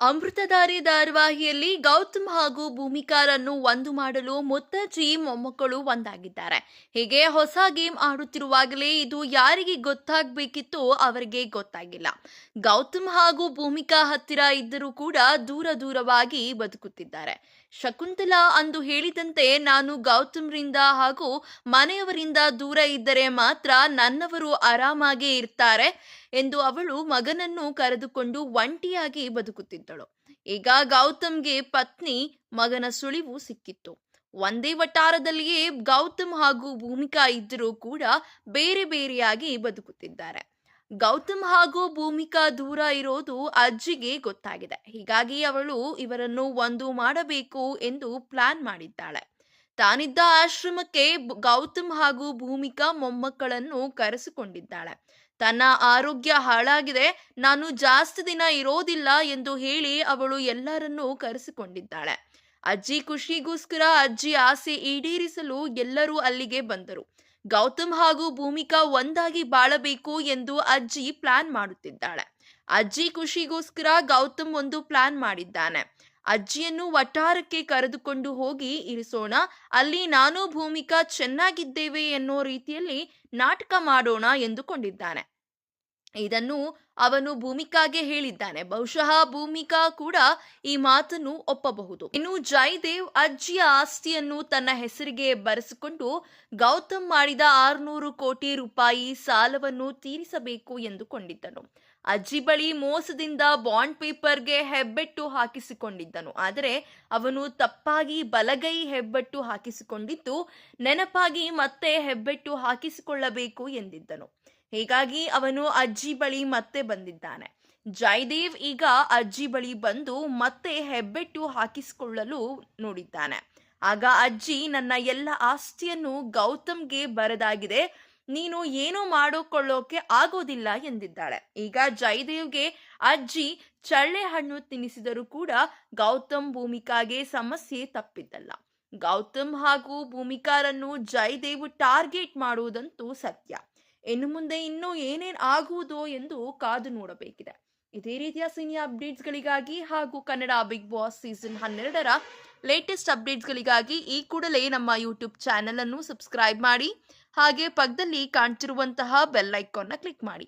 ಅಮೃತಧಾರೆ ಧಾರಾವಾಹಿಯಲ್ಲಿ ಗೌತಮ್ ಹಾಗೂ ಭೂಮಿಕಾರನ್ನು ಒಂದು ಮಾಡಲು ಮುತ್ತಜ್ಜಿ ಮೊಮ್ಮಕ್ಕಳು ಒಂದಾಗಿದ್ದಾರೆ. ಹೀಗೆ ಹೊಸ ಗೇಮ್ ಆಡುತ್ತಿರುವಾಗಲೇ ಇದು ಯಾರಿಗೆ ಗೊತ್ತಾಗಬೇಕಿತ್ತು ಅವರಿಗೆ ಗೊತ್ತಾಗಿಲ್ಲ. ಗೌತಮ್ ಹಾಗೂ ಭೂಮಿಕಾ ಹತ್ತಿರ ಇದ್ದರೂ ಕೂಡ ದೂರ ದೂರವಾಗಿ ಬದುಕುತ್ತಿದ್ದಾರೆ. ಶಕುಂತಲಾ ಅಂದು ಹೇಳಿದಂತೆ ನಾನು ಗೌತಮ್ರಿಂದ ಹಾಗೂ ಮನೆಯವರಿಂದ ದೂರ ಇದ್ದರೆ ಮಾತ್ರ ನನ್ನವರು ಆರಾಮಾಗಿ ಇರ್ತಾರೆ ಎಂದು ಅವಳು ಮಗನನ್ನು ಕರೆದುಕೊಂಡು ಒಂಟಿಯಾಗಿ ಬದುಕುತ್ತಿದ್ದಳು. ಈಗ ಗೌತಮ್ಗೆ ಪತ್ನಿ, ಮಗನ ಸುಳಿವು ಸಿಕ್ಕಿತ್ತು. ಒಂದೇ ವಟಾರದಲ್ಲಿಯೇ ಗೌತಮ್ ಹಾಗೂ ಭೂಮಿಕಾ ಇದ್ದರೂ ಕೂಡ ಬೇರೆ ಬೇರೆಯಾಗಿ ಬದುಕುತ್ತಿದ್ದಾರೆ. ಗೌತಮ್ ಹಾಗೂ ಭೂಮಿಕಾ ದೂರ ಇರೋದು ಅಜ್ಜಿಗೆ ಗೊತ್ತಾಗಿದೆ. ಹೀಗಾಗಿ ಅವಳು ಇವರನ್ನು ಒಂದು ಮಾಡಬೇಕು ಎಂದು ಪ್ಲಾನ್ ಮಾಡಿದ್ದಾಳೆ. ತಾನಿದ್ದ ಆಶ್ರಮಕ್ಕೆ ಗೌತಮ್ ಹಾಗೂ ಭೂಮಿಕಾ ಮೊಮ್ಮಕ್ಕಳನ್ನು ಕರೆಸಿಕೊಂಡಿದ್ದಾಳೆ. ತನ್ನ ಆರೋಗ್ಯ ಹಾಳಾಗಿದೆ, ನಾನು ಜಾಸ್ತಿ ದಿನ ಇರೋದಿಲ್ಲ ಎಂದು ಹೇಳಿ ಅವಳು ಎಲ್ಲರನ್ನೂ ಕರೆಸಿಕೊಂಡಿದ್ದಾಳೆ. ಅಜ್ಜಿ ಖುಷಿಗೋಸ್ಕರ ಅಜ್ಜಿ ಆಸೆ ಈಡೇರಿಸಲು ಎಲ್ಲರೂ ಅಲ್ಲಿಗೆ ಬಂದರು. ಗೌತಮ್ ಹಾಗೂ ಭೂಮಿಕಾ ಒಂದಾಗಿ ಬಾಳಬೇಕು ಎಂದು ಅಜ್ಜಿ ಪ್ಲಾನ್ ಮಾಡುತ್ತಿದ್ದಾಳೆ. ಅಜ್ಜಿ ಖುಷಿಗೋಸ್ಕರ ಗೌತಮ್ ಒಂದು ಪ್ಲಾನ್ ಮಾಡಿದ್ದಾನೆ. ಅಜ್ಜಿಯನ್ನು ವಠಾರಕ್ಕೆ ಕರೆದುಕೊಂಡು ಹೋಗಿ, ಇರಿಸೋಣ, ಅಲ್ಲಿ ನಾನು ಭೂಮಿಕಾ ಚೆನ್ನಾಗಿದ್ದೇವೆ ಎನ್ನೋ ರೀತಿಯಲ್ಲಿ ನಾಟಕ ಮಾಡೋಣ ಎಂದುಕೊಂಡಿದ್ದಾನೆ. ಇದನ್ನು ಅವನು ಭೂಮಿಕಾಗೆ ಹೇಳಿದ್ದಾನೆ. ಬಹುಶಃ ಭೂಮಿಕಾ ಕೂಡ ಈ ಮಾತನ್ನು ಒಪ್ಪಬಹುದು. ಇನ್ನು ಜಯದೇವ್ ಅಜ್ಜಿಯ ಆಸ್ತಿಯನ್ನು ತನ್ನ ಹೆಸರಿಗೆ ಬರೆಸಿಕೊಂಡು ಗೌತಮ್ ಮಾಡಿದ ಆರುನೂರು ಕೋಟಿ ರೂಪಾಯಿ ಸಾಲವನ್ನು ತೀರಿಸಬೇಕು ಎಂದುಕೊಂಡಿದ್ದನು. ಅಜ್ಜಿ ಬಳಿ ಮೋಸದಿಂದ ಬಾಂಡ್ ಪೇಪರ್ಗೆ ಹೆಬ್ಬೆಟ್ಟು ಹಾಕಿಸಿಕೊಂಡಿದ್ದನು. ಆದರೆ ಅವನು ತಪ್ಪಾಗಿ ಬಲಗೈ ಹೆಬ್ಬೆಟ್ಟು ಹಾಕಿಸಿಕೊಂಡಿದ್ದು ನೆನಪಾಗಿ ಮತ್ತೆ ಹೆಬ್ಬೆಟ್ಟು ಹಾಕಿಸಿಕೊಳ್ಳಬೇಕು ಎಂದಿದ್ದನು. ಹೀಗಾಗಿ ಅವನು ಅಜ್ಜಿ ಬಳಿ ಮತ್ತೆ ಬಂದಿದ್ದಾನೆ. ಜಯದೇವ್ ಈಗ ಅಜ್ಜಿ ಬಳಿ ಬಂದು ಮತ್ತೆ ಹೆಬ್ಬೆಟ್ಟು ಹಾಕಿಸಿಕೊಳ್ಳಲು ನೋಡಿದ್ದಾನೆ. ಆಗ ಅಜ್ಜಿ, ನನ್ನ ಎಲ್ಲ ಆಸ್ತಿಯನ್ನು ಗೌತಮ್ಗೆ ಬರದಾಗಿದೆ. ನೀನು ಏನು ಮಾಡಿಕೊಳ್ಳೋಕೆ ಆಗೋದಿಲ್ಲ ಎಂದಿದ್ದಾಳೆ. ಈಗ ಜಯದೇವ್ಗೆ ಅಜ್ಜಿ ಚಳ್ಳೆ ಹಣ್ಣು ತಿನ್ನಿಸಿದರೂ ಕೂಡ ಗೌತಮ್ ಭೂಮಿಕಾಗೆ ಸಮಸ್ಯೆ ತಪ್ಪಿದ್ದಲ್ಲ. ಗೌತಮ್ ಹಾಗೂ ಭೂಮಿಕಾರನ್ನು ಜಯದೇವ್ ಟಾರ್ಗೆಟ್ ಮಾಡುವುದಂತೂ ಸತ್ಯ. ಇನ್ನು ಮುಂದೆ ಇನ್ನೂ ಏನೇನು ಆಗುವುದೋ ಎಂದು ಕಾದು ನೋಡಬೇಕಿದೆ. ಇದೇ ರೀತಿಯ ಸಿನಿ ಅಪ್ಡೇಟ್ಸ್ಗಳಿಗಾಗಿ ಹಾಗೂ ಕನ್ನಡ ಬಿಗ್ ಬಾಸ್ ಸೀಸನ್ ಹನ್ನೆರಡರ ಲೇಟೆಸ್ಟ್ ಅಪ್ಡೇಟ್ಸ್ಗಳಿಗಾಗಿ ಈ ಕೂಡಲೇ ನಮ್ಮ ಯೂಟ್ಯೂಬ್ ಚಾನೆಲ್ ಅನ್ನು ಸಬ್ಸ್ಕ್ರೈಬ್ ಮಾಡಿ, ಹಾಗೆ ಪಕ್ಕದಲ್ಲಿ ಕಾಣ್ತಿರುವಂತಹ ಬೆಲ್ ಐಕಾನ್ನ ಕ್ಲಿಕ್ ಮಾಡಿ.